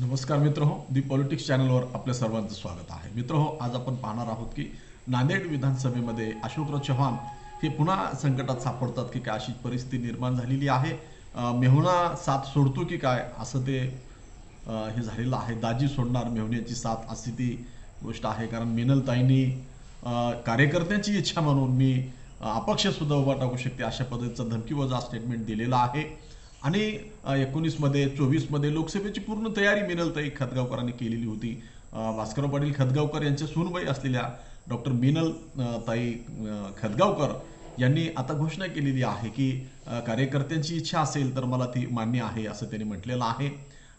नमस्कार मित्र हो दी पॉलिटिक्स चॅनलवर आपल्या सर्वांचं स्वागत आहे. मित्र हो आज आपण पाहणार आहोत की नांदेड विधानसभेमध्ये अशोकराव चव्हाण हे पुन्हा संकटात सापडतात की काय अशी परिस्थिती निर्माण झालेली आहे. मेहुणा साथ सोडतो की काय असं ते हे झालेलं आहे. दाजी सोडणार मेहुण्याची साथ अशी ती गोष्ट आहे. कारण मिनलताईंनी कार्यकर्त्यांची इच्छा म्हणून मी अपक्ष सुद्धा उभा टाकू शकते अशा पद्धतीचं धमकीवजा स्टेटमेंट दिलेलं आहे. आणि एकोणीसमध्ये चोवीसमध्ये लोकसभेची पूर्ण तयारी मिनलताई खतगावकरांनी केलेली होती. भास्करराव पाटील खतगावकर यांच्या सूनबाई असलेल्या डॉक्टर मिनल ताई खतगावकर यांनी आता घोषणा केलेली आहे की कार्यकर्त्यांची इच्छा असेल तर मला ती मान्य आहे असं त्यांनी म्हटलेलं आहे.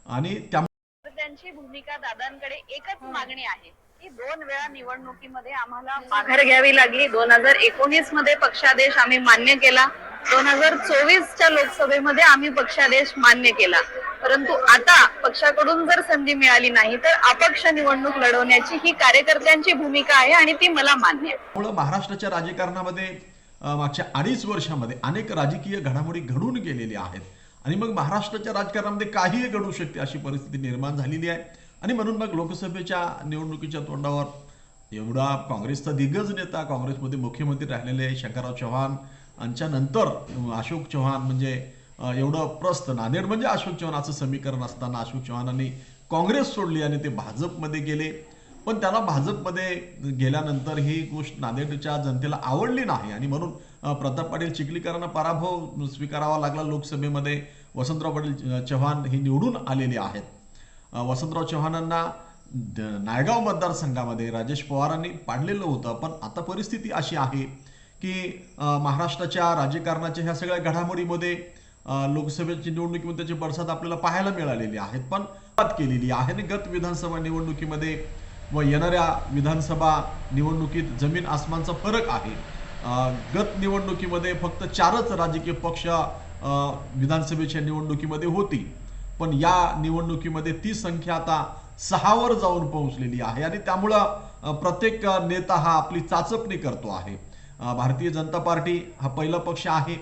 आणि त्या त्यांची भूमिका दादांकडे एकच मागणी आहे. की दोन वेळा निवडणुकीमध्ये आम्हाला माघार घ्यावी लागली. दोन हजार एकोणीसमध्ये पक्षादेश आम्ही मान्य केला. दोन हजार चोवीसच्या लोकसभेमध्ये आम्ही पक्षादेश मान्य केला. परंतु आता पक्षाकडून जर संधी मिळाली नाही तर अपक्ष निवडणूक लढवण्याची ही कार्यकर्त्यांची भूमिका आहे आणि ती मला मान्य आहे. महाराष्ट्राच्या राजकारणामध्ये मागच्या अडीच वर्षामध्ये अनेक राजकीय घडामोडी घडून गेलेल्या आहेत. आणि मग महाराष्ट्राच्या राजकारणामध्ये काहीही घडू शकते अशी परिस्थिती निर्माण झालेली आहे. आणि म्हणून मग लोकसभेच्या निवडणुकीच्या तोंडावर एवढा काँग्रेसचा दिग्गज नेता काँग्रेसमध्ये मुख्यमंत्री राहिलेले शंकरराव चव्हाण. यांच्या नंतर अशोक चव्हाण म्हणजे एवढं प्रस्त नांदेड म्हणजे अशोक चव्हाण असं समीकरण असताना अशोक चव्हाणांनी काँग्रेस सोडली आणि ते भाजपमध्ये गेले. पण त्याला भाजपमध्ये गेल्यानंतर ही गोष्ट नांदेडच्या जनतेला आवडली नाही. आणि म्हणून प्रताप पाटील चिखलीकरांना पराभव स्वीकारावा लागला लोकसभेमध्ये. वसंतराव पाटील चव्हाण हे निवडून आलेले आहेत. वसंतराव चव्हाणांना नायगाव मतदारसंघामध्ये राजेश पवारांनी पाडलेलं होतं. पण आता परिस्थिती अशी आहे की महाराष्ट्राच्या राजकारणाच्या ह्या सगळ्या घडामोडीमध्ये लोकसभेची निवडणुकीमध्ये त्याचे पडसाद आपल्याला पाहायला मिळालेले आहेत. पण केलेली आहे आणि गत विधानसभा निवडणुकीमध्ये व येणाऱ्या विधानसभा निवडणुकीत जमीन आसमानचा फरक आहे. गत निवडणुकीमध्ये फक्त चारच राजकीय पक्ष विधानसभेच्या निवडणुकीमध्ये होती. पण या निवडणुकीमध्ये ती संख्या आता सहावर जाऊन पोहोचलेली आहे. आणि त्यामुळं प्रत्येक नेता हा आपली चाचपणी करतो आहे. भारतीय जनता पार्टी हा पहिला पक्ष आहे.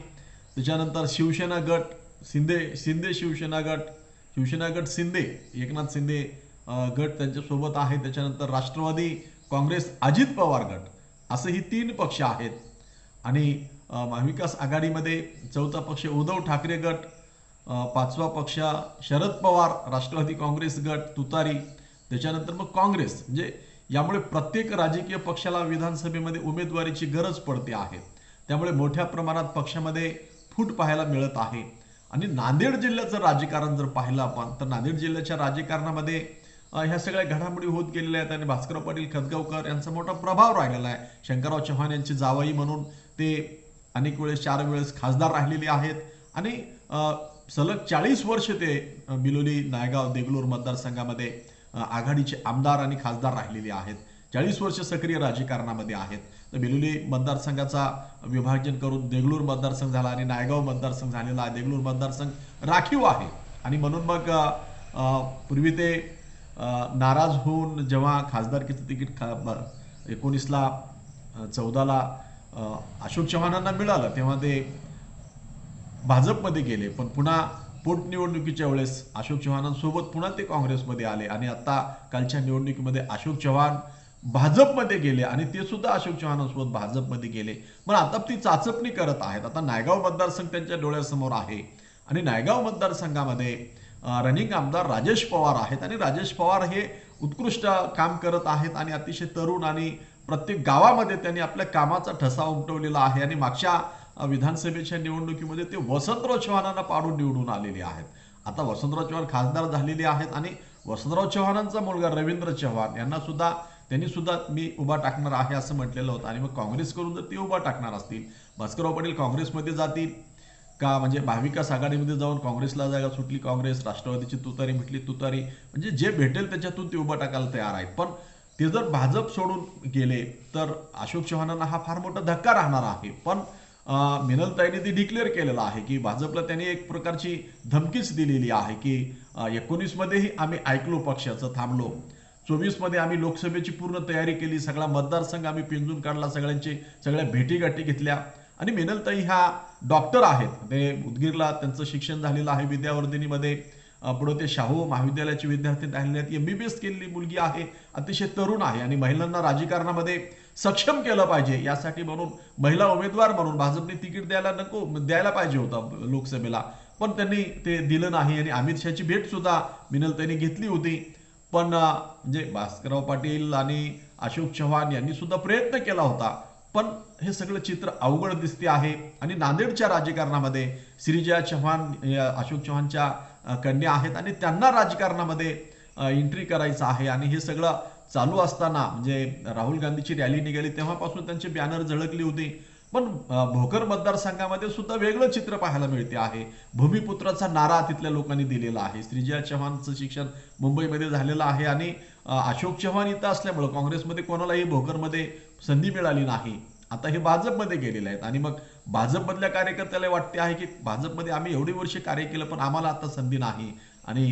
त्याच्यानंतर शिवसेना गट शिंदे शिंदे शिवसेना गट शिवसेना गट शिंदे एकनाथ शिंदे गट त्यांच्यासोबत आहे. त्याच्यानंतर राष्ट्रवादी काँग्रेस अजित पवार गट असे ही तीन पक्ष आहेत. आणि महाविकास आघाडीमध्ये चौथा पक्ष उद्धव ठाकरे गट पाचवा पक्ष शरद पवार राष्ट्रवादी काँग्रेस गट तुतारी. त्याच्यानंतर मग काँग्रेस. म्हणजे यामुळे प्रत्येक राजकीय पक्षाला विधानसभेमध्ये उमेदवारीची गरज पडते आहे. त्यामुळे मोठ्या प्रमाणात पक्षामध्ये फूट पाहायला मिळत आहे. आणि नांदेड जिल्ह्याचं राजकारण जर पाहिलं आपण तर नांदेड जिल्ह्याच्या राजकारणामध्ये ह्या सगळ्या घडामोडी होत गेलेल्या आहेत. आणि भास्करराव पाटील खतगावकर यांचा मोठा प्रभाव राहिलेला आहे. शंकरराव चव्हाण यांची जावई म्हणून ते अनेक वेळेस चार वेळेस खासदार राहिलेले आहेत. आणि सलग चाळीस वर्ष ते बिलोली नायगाव देगलूर मतदारसंघामध्ये आघाडीचे आमदार आणि खासदार राहिलेले आहेत. चाळीस वर्ष सक्रिय राजकारणामध्ये आहेत. तर बिलोली मतदारसंघाचा विभाजन करून देगलूर मतदारसंघ झाला आणि नायगाव मतदारसंघ झालेला आहे देगलूर मतदारसंघ राखीव आहे. आणि म्हणून मग पूर्वी ते नाराज होऊन जेव्हा खासदारकीचं तिकीट खा एकोणीसला चौदाला अशोक चव्हाणांना मिळालं तेव्हा ते भाजपमध्ये गेले पण पुन्हा पोटनिवडणुकीच्या वेळेस अशोक चव्हाणांसोबत पुन्हा ते काँग्रेसमध्ये आले. आणि आता कालच्या निवडणुकीमध्ये अशोक चव्हाण भाजपमध्ये गेले आणि ते सुद्धा अशोक चव्हाणांसोबत भाजपमध्ये गेले. मग आता ती चाचपणी करत आहेत. आता नायगाव मतदारसंघ त्यांच्या डोळ्यासमोर आहे. आणि नायगाव मतदारसंघामध्ये रनिंग आमदार राजेश पवार आहेत. आणि राजेश पवार हे उत्कृष्ट काम करत आहेत आणि अतिशय तरुण आणि प्रत्येक गावामध्ये त्यांनी आपल्या कामाचा ठसा उमटवलेला आहे. आणि मागच्या विधानसभेच्या निवडणुकीमध्ये ते वसंतराव चव्हाणांना पाडून निवडून आलेले आहेत. आता वसंतराव चव्हाण खासदार झालेले आहेत आणि वसंतराव चव्हाणांचा मुलगा रवींद्र चव्हाण यांना सुद्धा त्यांनी सुद्धा मी उभा टाकणार आहे असं म्हटलेलं होतं. आणि मग काँग्रेसकडून जर ते उभा टाकणार असतील. भास्करराव पाटील काँग्रेसमध्ये जातील का? म्हणजे भाविकास आघाडीमध्ये जाऊन काँग्रेसला जागा सुटली काँग्रेस राष्ट्रवादीची तुतारी म्हटली तुतारी. म्हणजे जे भेटेल त्याच्यातून ते उभं टाकायला तयार आहेत. पण ते जर भाजप सोडून गेले तर अशोक चव्हाणांना हा फार मोठा धक्का राहणार आहे. पण मिनलताईने ती डिक्लेअर केलेलं आहे की भाजपला त्यांनी एक प्रकारची धमकीच दिलेली आहे की एकोणीसमध्येही आम्ही ऐकलो पक्षाचं थांबलो. चोवीसमध्ये आम्ही लोकसभेची पूर्ण तयारी केली सगळा मतदारसंघ आम्ही पिंजून काढला सगळ्यांची सगळ्या भेटीगाठी घेतल्या. आणि मिनलताई ह्या डॉक्टर आहेत. ते उदगीरला त्यांचं शिक्षण झालेलं आहे विद्यावर्धिनीमध्ये. पुढे ते शाहू महाविद्यालयाचे विद्यार्थी राहिलेले आहेत. एस केलेली मुलगी आहे अतिशय तरुण आहे. आणि महिलांना राजकारणामध्ये सक्षम केलं पाहिजे. यासाठी म्हणून महिला उमेदवार म्हणून भाजपने तिकीट द्यायला नको द्यायला पाहिजे होता लोकसभेला. पण त्यांनी ते दिलं नाही आणि अमित शहाची भेट सुद्धा मिनल त्यांनी घेतली होती. पण म्हणजे भास्करराव पाटील आणि अशोक चव्हाण यांनी सुद्धा प्रयत्न केला होता. पण हे सगळं चित्र अवघड दिसते आहे आणि नांदेडच्या राजकारणामध्ये श्रीजया चव्हाण अशोक चव्हाणच्या कन्या आहेत आणि त्यांना राजकारणामध्ये एंट्री करायचं आहे. आणि हे सगळं चालू असताना म्हणजे राहुल गांधीची रॅली निघाली तेव्हापासून त्यांचे बॅनर झळकली होती. पण भोकर मतदारसंघामध्ये सुद्धा वेगळं चित्र पाहायला मिळते आहे. भूमिपुत्राचा नारा तिथल्या लोकांनी दिलेला आहे. श्रीजया चव्हाणचं शिक्षण मुंबईमध्ये झालेलं आहे आणि अशोक चव्हाण इथं असल्यामुळं काँग्रेसमध्ये कोणालाही भोकरमध्ये संधी मिळाली नाही. आता हे भाजपमध्ये गेलेले आहेत. आणि मग भाजपमधल्या कार्यकर्त्याला वाटते आहे की भाजपमध्ये आम्ही एवढी वर्ष कार्य केलं पण आम्हाला आता संधी नाही. आणि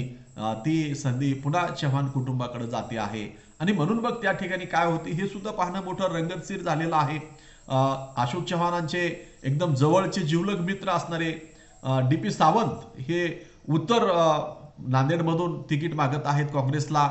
ती संधी पुन्हा चव्हाण कुटुंबाकडे जाते आहे. आणि म्हणून मग त्या ठिकाणी काय होते हे सुद्धा पाहणं मोठं रंगतशीर झालेलं आहे. अशोक चव्हाणांचे एकदम जवळचे जिवलग मित्र असणारे डी पी सावंत हे उत्तर नांदेडमधून तिकीट मागत आहेत काँग्रेसला.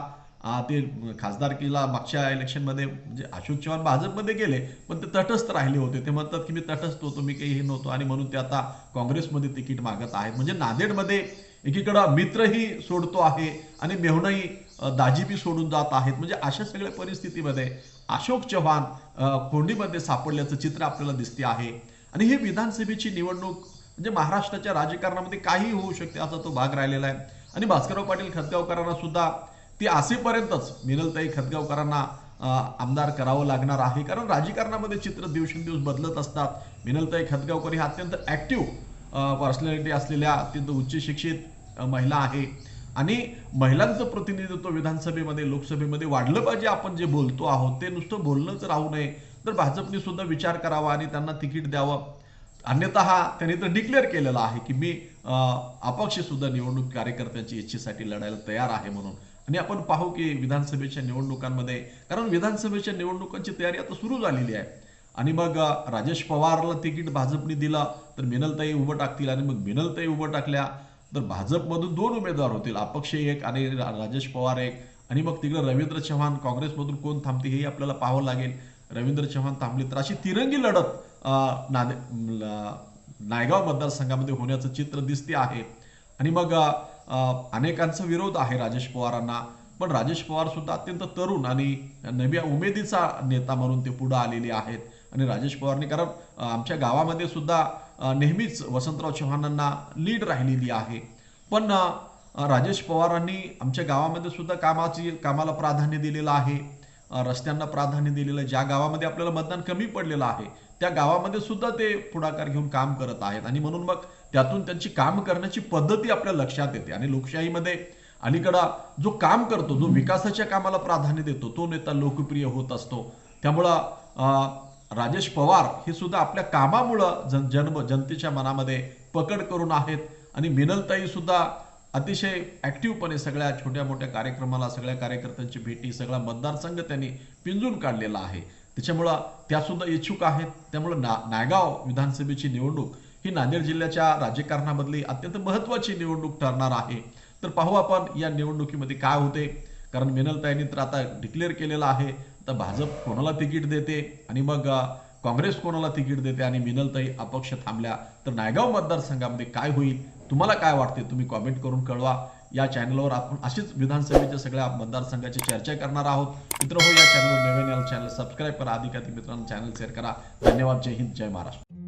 ते खासदारकीला मागच्या इलेक्शनमध्ये म्हणजे अशोक चव्हाण भाजपमध्ये गेले पण ते तटस्थ राहिले होते. ते म्हणतात की मी तटस्थ होतो मी काही हे नव्हतो. आणि म्हणून ते आता काँग्रेसमध्ये तिकीट मागत आहेत. म्हणजे नांदेडमध्ये एकीकडं मित्रही सोडतो आहे आणि मेहुणाही दाजीबी सोडून जात आहेत. म्हणजे अशा सगळ्या परिस्थितीमध्ये अशोक चव्हाण कोंडीमध्ये सापडल्याचं चित्र आपल्याला दिसते आहे. आणि ही विधानसभेची निवडणूक म्हणजे महाराष्ट्राच्या राजकारणामध्ये काही होऊ शकते असा तो भाग राहिलेला आहे. आणि भास्करराव पाटील खतगावकरांना सुद्धा ती असेपर्यंतच मिनलताई खतगावकरांना आमदार करावं लागणार आहे. कारण राजकारणामध्ये चित्र दिवसेंदिवस बदलत असतात. मिनलताई खतगावकर ही अत्यंत ऍक्टिव्ह पर्सनॅलिटी असलेल्या अत्यंत उच्च शिक्षित महिला आहे. आणि महिलांचं प्रतिनिधित्व विधानसभेमध्ये लोकसभेमध्ये वाढलं पाहिजे आपण जे बोलतो आहोत ते नुसतं बोलणंच राहू नये. तर भाजपने सुद्धा विचार करावा आणि त्यांना तिकीट द्यावं. अन्यथा हा त्यांनी तर डिक्लेअर केलेला आहे की मी अपक्ष सुद्धा निवडणूक कार्यकर्त्यांची इच्छेसाठी लढायला तयार आहे म्हणून. आणि आपण पाहू की विधानसभेच्या निवडणुकांमध्ये कारण विधानसभेच्या निवडणुकांची तयारी आता सुरू झालेली आहे. आणि मग राजेश पवारला तिकीट भाजपने दिलं तर मिनलताई उभं टाकतील आणि मग मिनलताई उभं टाकल्या. तर भाजपमधून दोन उमेदवार होतील. अपक्ष एक आणि रा- राजेश पवार एक. आणि मग तिकडे रवींद्र चव्हाण काँग्रेसमधून कोण थांबते हेही आपल्याला पाहावं लागेल. रवींद्र चव्हाण थांबले तर अशी तिरंगी लढत नादे नायगाव मतदारसंघामध्ये होण्याचं चित्र दिसते आहे. आणि मग अनेकांचा विरोध आहे राजेश पवारांना. पण राजेश पवार सुद्धा अत्यंत तरुण आणि नव्या उमेदीचा नेता म्हणून ते पुढे आलेले आहेत. आणि राजेश पवारने कारण आमच्या गावामध्ये सुद्धा नेहमीच वसंतराव चव्हाणांना लीड राहिलेली आहे. पण राजेश पवारांनी आमच्या गावामध्ये सुद्धा कामाची कामाला प्राधान्य दिलेलं आहे. रस्त्यांना प्राधान्य दिलेलं आहे. ज्या गावामध्ये आपल्याला मतदान कमी पडलेलं आहे त्या गावामध्ये सुद्धा ते पुढाकार घेऊन काम करत आहेत. आणि म्हणून मग त्यातून त्यांची काम करण्याची पद्धती आपल्या लक्षात येते. आणि लोकशाहीमध्ये अलीकडा जो काम करतो जो विकासाच्या कामाला प्राधान्य देतो तो नेता लोकप्रिय होत असतो. त्यामुळं राजेश पवार हे सुद्धा आपल्या कामामुळं जन जन्म जनतेच्या मनामध्ये पकड करून आहेत. आणि मिनलताई सुद्धा अतिशय ॲक्टिव्हपणे सगळ्या छोट्या मोठ्या कार्यक्रमाला सगळ्या कार्यकर्त्यांची भेटी सगळा मतदारसंघ त्यांनी पिंजून काढलेला आहे. त्याच्यामुळं त्यासुद्धा इच्छुक आहेत. त्यामुळं ना नायगाव विधानसभेची निवडणूक ही नांदेड जिल्ह्याच्या राजकारणामधली अत्यंत महत्त्वाची निवडणूक ठरणार आहे. तर पाहू आपण या निवडणुकीमध्ये काय होते. कारण मिनलताईंनी तर आता डिक्लेअर केलेलं आहे. तर भाजप कोणाला तिकीट देते? आणि मग काँग्रेस कोणाला तिकीट देते? आणि मिनलताई अपक्ष थांबल्या. तर नायगाव मतदारसंघामध्ये काय होईल? तुम्हाला काय वाटते? तुम्ही कॉमेंट करून कळवा. या चॅनलवर आपण अशीच विधानसभेच्या सगळ्या मतदारसंघाची चर्चा करणार आहोत. मित्र हो या चॅनलवर नवीन चॅनल सबस्क्राईब करा. अधिकाधिक मित्रांना चॅनल शेअर करा. धन्यवाद. जय हिंद. जय महाराष्ट्र.